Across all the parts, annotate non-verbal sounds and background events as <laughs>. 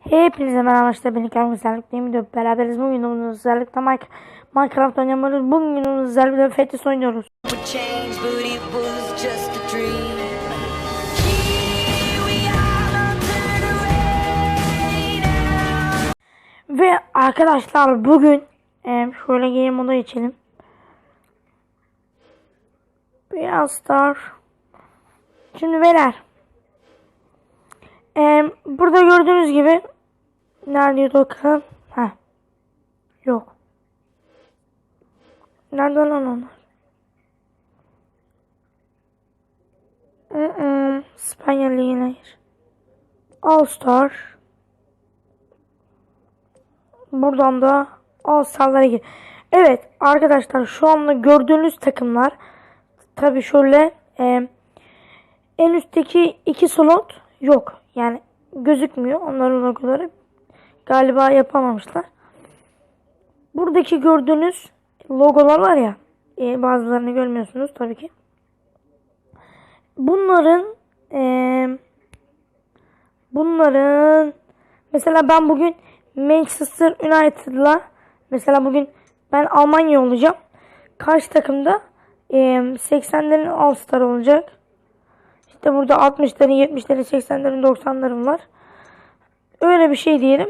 Hepinize merhaba arkadaşlar ben İlker Güzellik değil mi? Beraberiz bugün oyunumuz özellikle Minecraft, Minecraft oynamıyoruz. Bugün oyunumuz özellikle Fetis oynuyoruz. Ve arkadaşlar bugün e, şöyle game moda geçelim. Biraz star. Şimdi beyler. E, burada gördüğünüz gibi nerede bakalım? Ha. Yok. Nerede lan onlar? Mm-mm. Gir. All Star. Buradan da All Star'lara gir. Evet arkadaşlar şu anda gördüğünüz takımlar tabi şöyle e, en üstteki iki slot yok. Yani gözükmüyor onların logoları. Galiba yapamamışlar. Buradaki gördüğünüz logolar var ya e, bazılarını görmüyorsunuz tabii ki. Bunların e, bunların mesela ben bugün Manchester United'la mesela bugün ben Almanya olacağım. Karşı takımda e, 80'lerin All Star olacak. İşte burada 60'ların, 70'lerin, 80'lerin, 90'ların var. Öyle bir şey diyelim.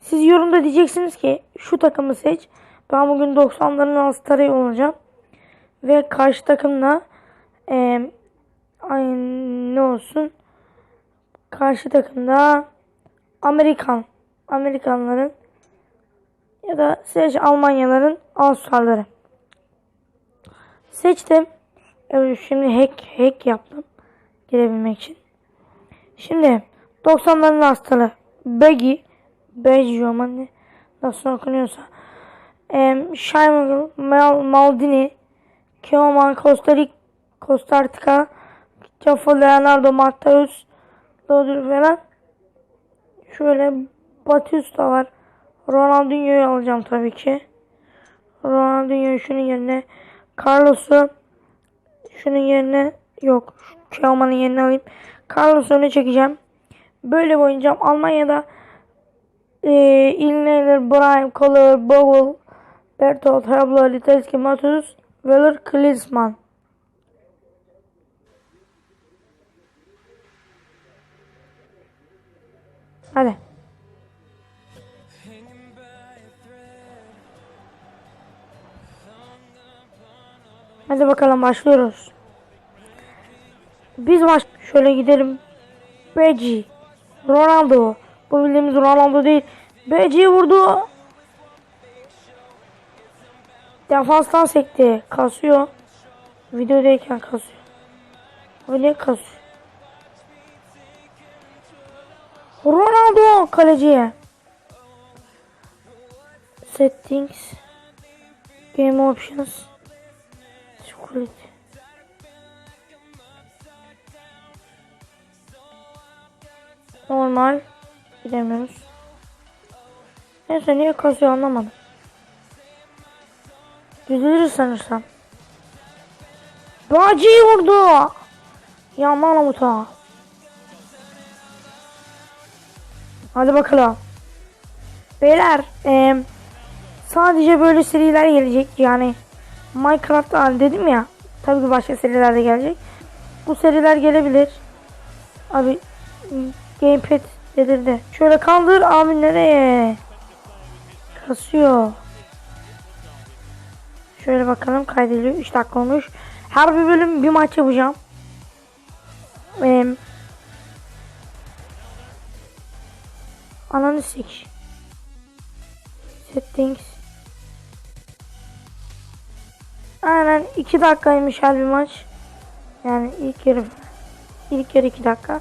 Siz yorumda diyeceksiniz ki şu takımı seç. Ben bugün 90'ların All Star'ı olacağım. Ve karşı takımla e, ne olsun? Karşı takımda Amerikan Amerikanların ya da seç Almanyaların Avustralları. Seçtim. Evet, şimdi hack hack yaptım girebilmek için. Şimdi 90'ların hastalı Beggy aman ne nasıl okunuyorsa em, Shaimagl Mal, Maldini Keoman Costa Rica Caffo Leonardo Mateus Lodur falan Şöyle Batista var. Ronaldinho'yu alacağım tabii ki. Ronaldinho'yu şunun yerine Carlos'u şunun yerine yok. Keoman'ın yerine alayım. Carlos'u öne çekeceğim. Böyle oynayacağım. Almanya'da e, İlneler, Brahim, Kohler, Bogle, Bertolt, Habla, Liteski, Matus, Weller, Klinsmann. Hadi. Hadi bakalım başlıyoruz. Biz baş şöyle gidelim. Beci. Ronaldo. Bu bildiğimiz Ronaldo değil. Beci vurdu. Defanstan sekti. Kasıyor. Videodayken kasıyor. Öyle kasıyor. Ronaldo kaleciye. Settings. Game options. Security. Normal. Gidemiyoruz. Neyse niye kasıyor anlamadım. Düzelir sanırsam. Baci'yi vurdu. Ya Mahmut'a. Hadi bakalım. Beyler eee, sadece böyle seriler gelecek yani Minecraft hani dedim ya tabii ki başka seriler de gelecek. Bu seriler gelebilir. Abi gamepad dedirdi. Şöyle kaldır abi nereye? Kasıyor. Şöyle bakalım kaydediliyor. 3 dakika olmuş. Her bir bölüm bir maç yapacağım. Eee Ananı sik. Settings. Aynen 2 dakikaymış her bir maç. Yani ilk yarı ilk yarı 2 dakika.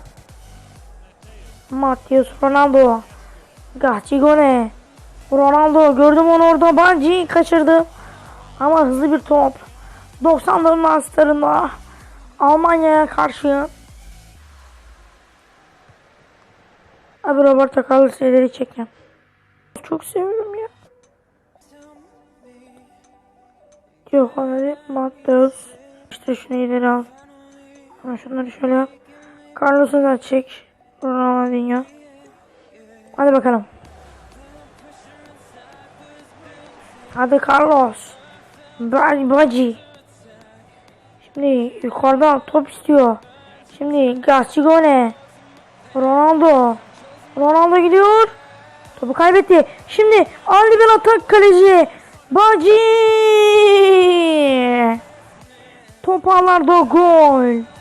Matius Ronaldo. Gachigone. Ronaldo gördüm onu orada Banci kaçırdı. Ama hızlı bir top. 90'ların astarında Almanya'ya karşı Abi Roberto Carlos şeyleri çekeceğim. Çok seviyorum ya. Yok hadi Mateus. İşte şunu ileri al. Ama şunları şöyle yap. Carlos'u da çek. Ronaldinho. Hadi bakalım. Hadi Carlos. Bagi Bagi. Şimdi yukarıdan top istiyor. Şimdi Gassigone. Ronaldo. Ronaldo gidiyor. Topu kaybetti. Şimdi Ali bir atak kaleci. Bagi. Top ağlarda gol.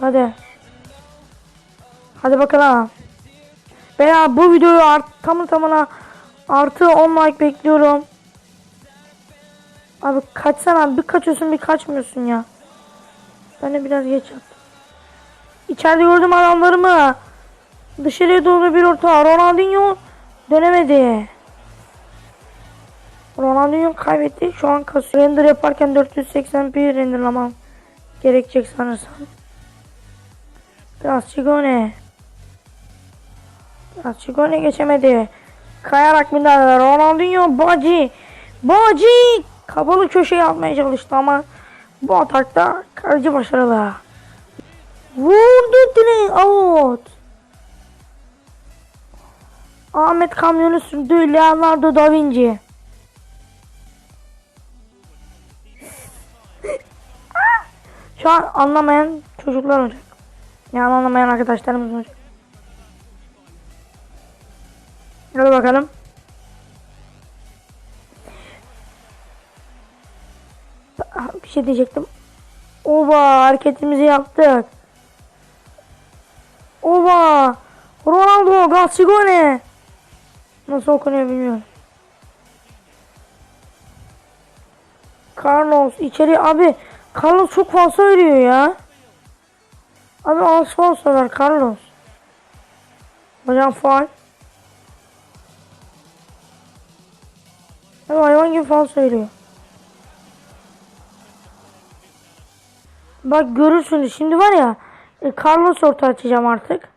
Hadi. Hadi bakalım. Veya bu videoyu art, tamı tamına artı 10 like bekliyorum. Abi kaçsana bir kaçıyorsun bir kaçmıyorsun ya. Ben de biraz geç yaptım. İçeride gördüm adamlarımı. Dışarıya doğru bir orta. Ronaldinho dönemedi. Ronaldinho kaybetti. Şu an kasıyor. Render yaparken 480p renderlamam gerekecek sanırsam. Biraz Çigone geçemedi. Kayarak müdahale. Ronaldinho Bacı. Bacı kapalı köşeye atmaya çalıştı ama bu atakta kaleci başarılı. Vurdu direği out. Ahmet kamyonu sürdü Leonardo da Vinci. <laughs> Şu an anlamayan çocuklar olacak. Yani anlamayan arkadaşlarımız olacak. Hadi bakalım. Ah, Bir şey diyecektim. Oba hareketimizi yaptık. Oba Ronaldo Gassigone Nasıl okunuyor bilmiyorum. Carlos içeri abi Carlos çok fazla veriyor ya. Abi fazla ver Carlos. Hocam faal. Abi hayvan gibi fazla söylüyor. Bak görürsünüz şimdi var ya e, Carlos orta açacağım artık.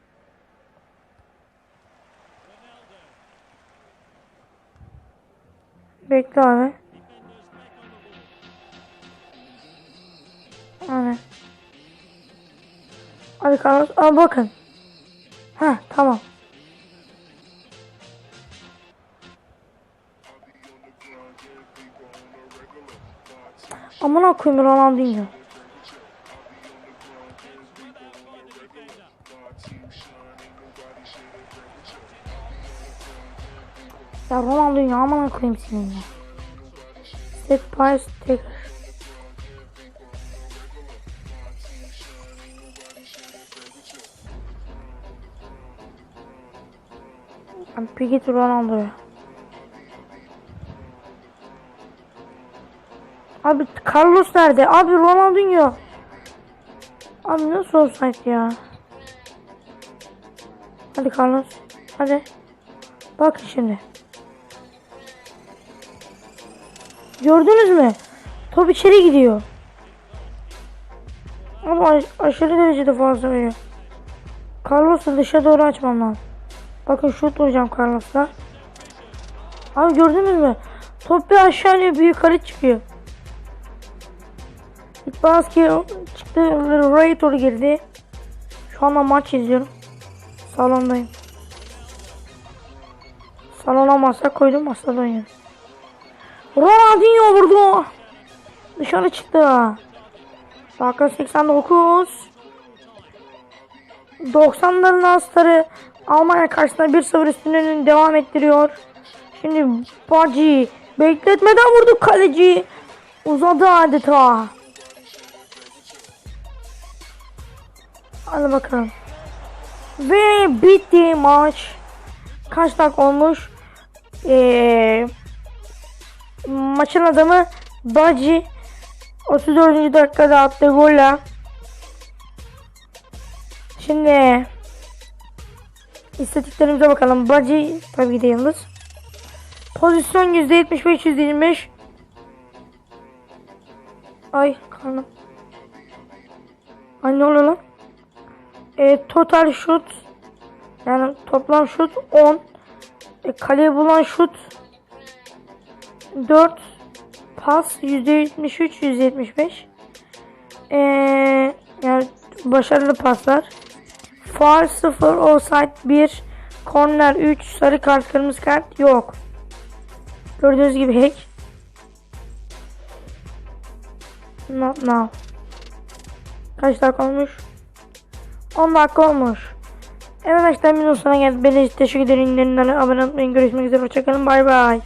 Bekle abi. Hadi Carlos. Aa bakın. Ha tamam. Aman koyayım Ronaldinho. Ya Ronaldinho aman koyayım senin ya. Set price git Ronaldo'ya. Abi Carlos nerede? Abi Ronaldinho. Abi nasıl offside ya? Hadi Carlos. Hadi. Bakın şimdi. Gördünüz mü? Top içeri gidiyor. Ama aş- aşırı derecede fazla veriyor. Carlos'u dışa doğru açmam lazım. Bakın şut vuracağım Carlos'la. Abi gördünüz mü? Top bir aşağı iniyor bir yukarı çıkıyor. Litbanski çıktı oraya doğru girdi. Şu anda maç izliyorum. Salondayım. Salona masa koydum masada oynuyorum. Ronaldinho vurdu. Dışarı çıktı. Dakika 89. 90'ların astarı Almanya karşısında 1-0 üstünlüğünü devam ettiriyor. Şimdi Bacı bekletmeden vurdu kaleci. Uzadı adeta. Hadi bakalım. Ve bitti maç. Kaç dakika olmuş? Eee maçın adamı Bacı 34. dakikada attığı golle Şimdi istatistiklerimize bakalım. Bacı tabii ki de yıldız. Pozisyon %75 %25 Ay karnım. Ay ne oluyor lan? E, total şut yani toplam şut 10 e, kaleye bulan şut 4 pas %73 %75 ee, yani başarılı paslar. Faul 0, offside 1, korner 3, sarı kart, kırmızı kart yok. Gördüğünüz gibi hack. Not now. Kaç dakika olmuş? 10 dakika olmuş. Evet arkadaşlar videonun sonuna geldik. Beni teşekkür ederim. Abone olmayı. Görüşmek üzere. Hoşçakalın. Bay bay.